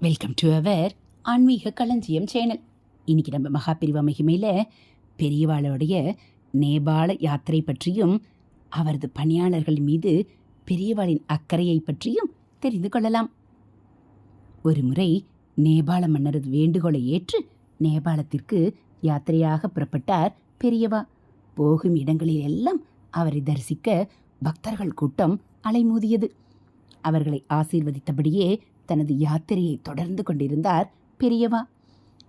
Welcome to our ஆன்மீக களஞ்சியம் channel இன்றைக்கி நம்ம மகாபிரிவா மகிமையில் பெரியவாளுடைய நேபாள யாத்திரை பற்றியும் அவரது பணியாளர்கள் மீது பெரியவாளின் அக்கறையை பற்றியும் தெரிந்து கொள்ளலாம். ஒரு முறை நேபாள மன்னரது வேண்டுகோளை ஏற்று நேபாளத்திற்கு யாத்திரையாக புறப்பட்டார் பெரியவா. போகும் இடங்களில் எல்லாம் அவரை தரிசிக்க பக்தர்கள் கூட்டம் அலைமோதியது. அவர்களை ஆசீர்வதித்தபடியே தனது யாத்திரையை தொடர்ந்து கொண்டிருந்தார் பெரியவா.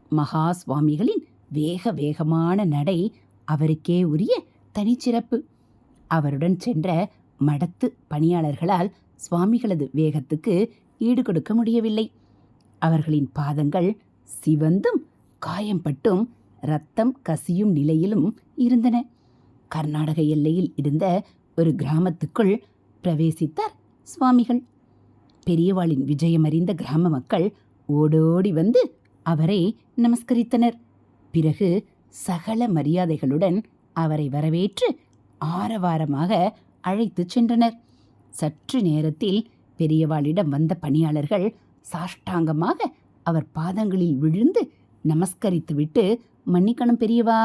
மகா சுவாமிகளின் வேக வேகமான நடை அவருக்கே உரிய தனிச்சிறப்பு. அவருடன் சென்ற மடத்து பணியாளர்களால் சுவாமிகளது வேகத்துக்கு ஈடு கொடுக்க முடியவில்லை. அவர்களின் பாதங்கள் சிவந்தும் காயம்பட்டும் ரத்தம் கசியும் நிலையிலும் இருந்தன. கர்நாடக எல்லையில் இருந்த ஒரு கிராமத்துக்குள் பிரவேசித்தார் சுவாமிகள். பெரியவாளின் விஜயமறிந்த கிராம மக்கள் ஓடோடி வந்து அவரை நமஸ்கரித்தனர். பிறகு சகல மரியாதைகளுடன் அவரை வரவேற்று ஆரவாரமாக அழைத்துச் சென்றனர். சற்று நேரத்தில் பெரியவாளிடம் வந்த பணியாளர்கள் சாஷ்டாங்கமாக அவர் பாதங்களில் விழுந்து நமஸ்கரித்துவிட்டு மன்னிக்கணும் பெரியவா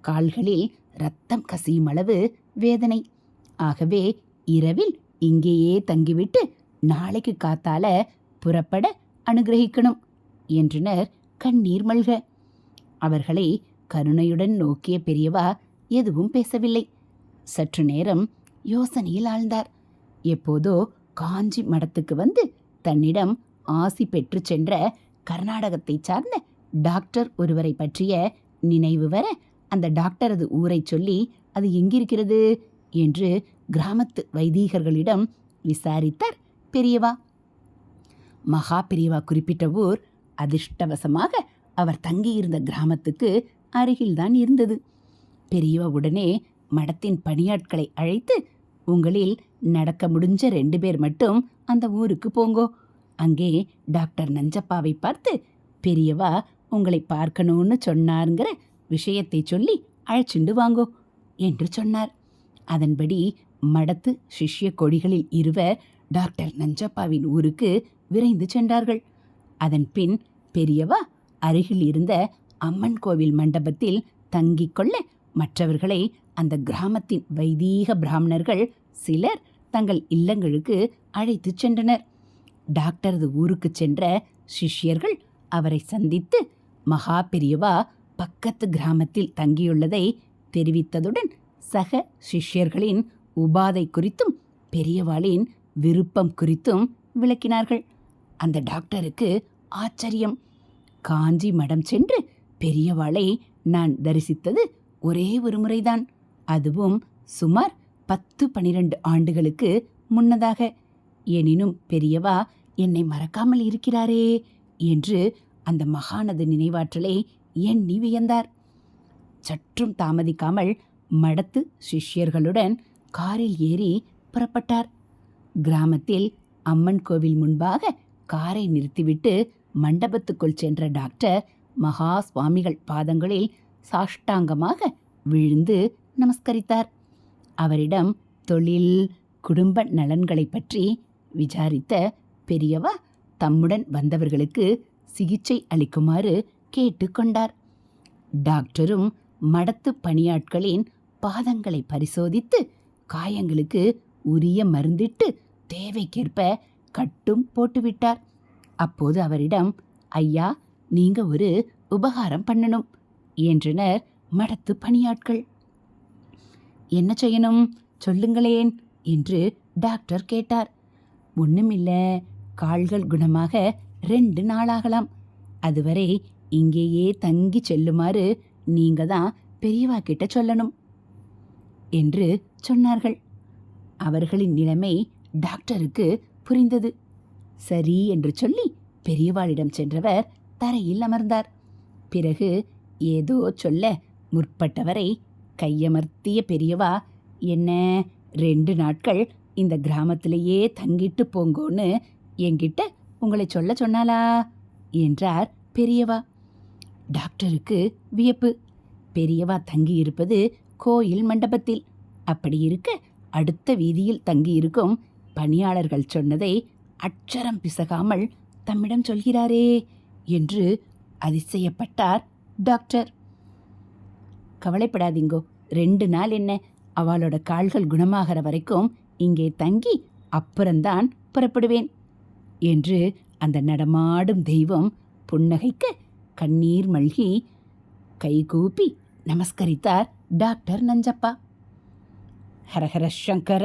கால்களில் ரத்தம் கசியும் அளவு வேதனை. ஆகவே இரவில் இங்கேயே தங்கிவிட்டு நாளைக்கு காத்தால புறப்பட அனுகிரகிக்கணும் என்றனர் கண்ணீர் மல்க. அவர்களை கருணையுடன் நோக்கிய பெரியவா எதுவும் பேசவில்லை. சற்று நேரம் யோசனையில் ஆழ்ந்தார். எப்போதோ காஞ்சி மடத்துக்கு வந்து தன்னிடம் ஆசி பெற்று சென்ற கர்நாடகத்தைச் சார்ந்த டாக்டர் ஒருவரை பற்றிய நினைவு வர அந்த டாக்டரது ஊரை சொல்லி அது எங்கிருக்கிறது? என்று கிராமத்து வைதீகர்களிடம் விசாரித்தார் பெரியவா மகா பெரியவா குறிப்பிட்ட ஊர் அதிர்ஷ்டவசமாக அவர் தங்கியிருந்த கிராமத்துக்கு அருகில்தான் இருந்தது. பெரியவா உடனே மடத்தின் பணியாட்களை அழைத்து உங்களில் நடக்க முடிஞ்ச ரெண்டு பேர் மட்டும் அந்த ஊருக்கு போங்கோ. அங்கே டாக்டர் நஞ்சப்பாவை பார்த்து பெரியவா உங்களை பார்க்கணும்னு சொன்னாருங்கிற விஷயத்தை சொல்லி அழைச்சிண்டு வாங்கோ என்று சொன்னார். அதன்படி மடத்து சிஷ்ய கொடிகளில் இருவர் டாக்டர் நஞ்சப்பாவின் ஊருக்கு விரைந்து சென்றார்கள். அதன் பின் பெரியவா அருகில் இருந்த அம்மன் கோவில் மண்டபத்தில் தங்கிக் கொள்ள மற்றவர்களை அந்த கிராமத்தின் வைதீக பிராமணர்கள் சிலர் தங்கள் இல்லங்களுக்கு அழைத்துச் சென்றனர். டாக்டரது ஊருக்கு சென்ற சிஷ்யர்கள் அவரை சந்தித்து மகா பெரியவா பக்கத்து கிராமத்தில் தங்கியுள்ளதை தெரிவித்ததுடன் சக சிஷ்யர்களின் உபாதை குறித்தும் பெரியவாளின் விருப்பம் குறித்தும் விளக்கினார்கள். அந்த டாக்டருக்கு ஆச்சரியம். காஞ்சி மடம் சென்று பெரியவாளை நான் தரிசித்தது ஒரே ஒரு முறைதான். அதுவும் சுமார் பத்து பனிரெண்டு ஆண்டுகளுக்கு முன்னதாக. எனினும் பெரியவா என்னை மறக்காமல் இருக்கிறாரே என்று அந்த மகானது நினைவாற்றலை எண்ணி வியந்தார். சற்றும் தாமதிக்காமல் மடத்து சிஷ்யர்களுடன் காரில் ஏறி புறப்பட்டார். கிராமத்தில் அம்மன் கோவில் முன்பாக காரை நிறுத்திவிட்டு மண்டபத்துக்குள் சென்ற டாக்டர் மகா சுவாமிகள் பாதங்களில் சாஷ்டாங்கமாக விழுந்து நமஸ்கரித்தார். அவரிடம் தொழில் குடும்ப நலன்களை பற்றி விசாரித்த பெரியவா தம்முடன் வந்தவர்களுக்கு சிகிச்சை அளிக்குமாறு கேட்டுக்கொண்டார் டாக்டரும் மடத்து பணியாட்களின் பாதங்களை பரிசோதித்து காயங்களுக்கு உரிய மருந்திட்டு தேவைக்கேற்ப கட்டும் போட்டுவிட்டார். அப்போது அவரிடம் ஐயா நீங்க ஒரு உபகாரம் பண்ணணும் என்றனர் மடத்து பணியாட்கள். என்ன செய்யணும்? சொல்லுங்களேன் என்று டாக்டர் கேட்டார். ஒண்ணுமில்ல கால்கள் குணமாக ரெண்டு நாளாகலாம். அதுவரை இங்கேயே தங்கி செல்லுமாறு நீங்க தான் பெரியவா கிட்ட சொல்லணும் என்று சொன்னார்கள். அவர்களின் நிலைமை டாக்டருக்கு புரிந்தது. சரி என்று சொல்லி பெரியவாளிடம் சென்றவர் தரையில் அமர்ந்தார். பிறகு ஏதோ சொல்ல முற்பட்டவரை கையமர்த்திய பெரியவா என்ன ரெண்டு நாட்கள் இந்த கிராமத்திலேயே தங்கிட்டு போங்கோன்னு என்கிட்ட உங்களை சொல்ல சொன்னாலா என்றார் பெரியவா. டாக்டருக்கு வியப்பு. பெரியவா தங்கியிருப்பது கோயில் மண்டபத்தில். அப்படி இருக்க அடுத்த வீதியில் தங்கியிருக்கும் பணியாளர்கள் சொன்னதை அட்சரம் பிசகாமல் தம்மிடம் சொல்கிறாரே என்று அதிசயப்பட்டார் டாக்டர். கவலைப்படாதீங்கோ ரெண்டு நாள் என்ன அவளோட கால்கள் குணமாகிற வரைக்கும் இங்கே தங்கி அப்புறம்தான் புறப்படுவேன் என்று அந்த நடமாடும் தெய்வம் புன்னகைக்க கண்ணீர் மல்கி கைகூப்பி நமஸ்கரித்தார் டாக்டர் நஞ்சப்பா. ஹரஹர சங்கர